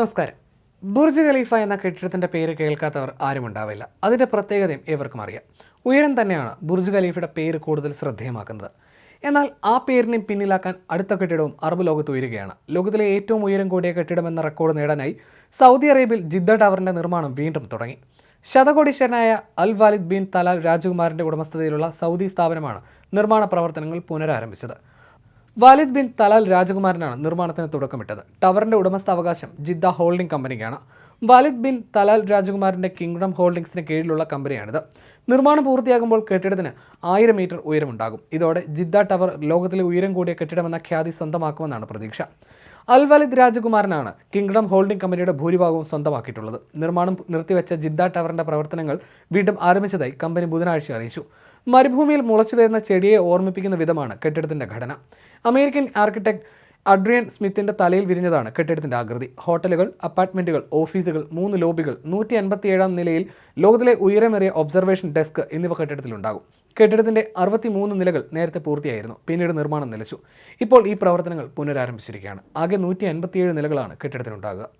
നമസ്കാരം. Burj Khalifa എന്ന കെട്ടിടത്തിന്റെ പേര് കേൾക്കാത്തവർ ആരും ഉണ്ടാവില്ല. അതിന്റെ പ്രത്യേകതയും ഏവർക്കും അറിയാം. ഉയരം തന്നെയാണ് ബുർജ് ഖലീഫയുടെ പേര് കൂടുതൽ ശ്രദ്ധേയമാക്കുന്നത്. എന്നാൽ ആ പേരിനെ പിന്നിലാക്കാൻ അടുത്ത കെട്ടിടവും അറബ് ലോകത്ത് ഉയരുകയാണ്. ലോകത്തിലെ ഏറ്റവും ഉയരം കൂടിയ കെട്ടിടം എന്ന റെക്കോർഡ് നേടാനായി സൗദി അറേബ്യയിൽ ജിദ്ദ ടവറിന്റെ നിർമ്മാണം വീണ്ടും തുടങ്ങി. ശതകോടീശ്വരനായ അൽ വാലിദ് ബിൻ തലാൽ രാജകുമാരന്റെ ഉടമസ്ഥതയിലുള്ള സൗദി സ്ഥാപനമാണ് നിർമ്മാണ പ്രവർത്തനങ്ങൾ പുനരാരംഭിച്ചത്. വാലിദ് ബിൻ തലാൽ രാജകുമാരനാണ് നിർമ്മാണത്തിന് തുടക്കമിട്ടത്. ടവറിന്റെ ഉടമസ്ഥാവകാശം ജിദ്ദ ഹോൾഡിംഗ് കമ്പനിക്കാണ്. വാലിദ് ബിൻ തലാൽ രാജകുമാറിന്റെ കിങ്ഡം ഹോൾഡിംഗ്സിന് കീഴിലുള്ള കമ്പനിയാണിത്. നിർമ്മാണം പൂർത്തിയാകുമ്പോൾ കെട്ടിടത്തിന് ആയിരം മീറ്റർ ഉയരമുണ്ടാകും. ഇതോടെ ജിദ്ദ ടവർ ലോകത്തിലെ ഉയരം കൂടിയ കെട്ടിടമെന്ന ഖ്യാതി സ്വന്തമാക്കുമെന്നാണ് പ്രതീക്ഷ. അൽ വലിദ് രാജകുമാരനാണ് കിങ്ഡം ഹോൾഡിംഗ് കമ്പനിയുടെ ഭൂരിഭാഗവും സ്വന്തമാക്കിയിട്ടുള്ളത്. നിർമ്മാണം നിർത്തിവെച്ച ജിദ്ദ ടവറിന്റെ പ്രവർത്തനങ്ങൾ വീണ്ടും ആരംഭിച്ചതായി കമ്പനി ബുധനാഴ്ച അറിയിച്ചു. മരുഭൂമിയിൽ മുളച്ചു വരുന്ന ചെടിയെ ഓർമ്മിപ്പിക്കുന്ന വിധമാണ് കെട്ടിടത്തിന്റെ ഘടന. അമേരിക്കൻ ആർക്കിടെക്ട് അഡ്രിയൻ സ്മിത്തിന്റെ തലയിൽ വിരിഞ്ഞതാണ് കെട്ടിടത്തിന്റെ ആകൃതി. ഹോട്ടലുകൾ അപ്പാർട്ട്മെന്റുകൾ ഓഫീസുകൾ മൂന്ന് ലോബികൾ നൂറ്റി അൻപത്തിയേഴാം നിലയിൽ ലോകത്തിലെ ഉയരമേറിയ ഒബ്സർവേഷൻ ഡെസ്ക് എന്നിവ കെട്ടിടത്തിലുണ്ടാകും. കെട്ടിടത്തിന്റെ അറുപത്തിമൂന്ന് നിലകൾ നേരത്തെ പൂർത്തിയായിരുന്നു പിന്നീട് നിർമ്മാണം നിലച്ചു. ഇപ്പോൾ ഈ പ്രവർത്തനങ്ങൾ പുനരാരംഭിച്ചിരിക്കുകയാണ്. ആകെ നൂറ്റി അൻപത്തിയേഴ് നിലകളാണ് കെട്ടിടത്തിനുണ്ടാകുക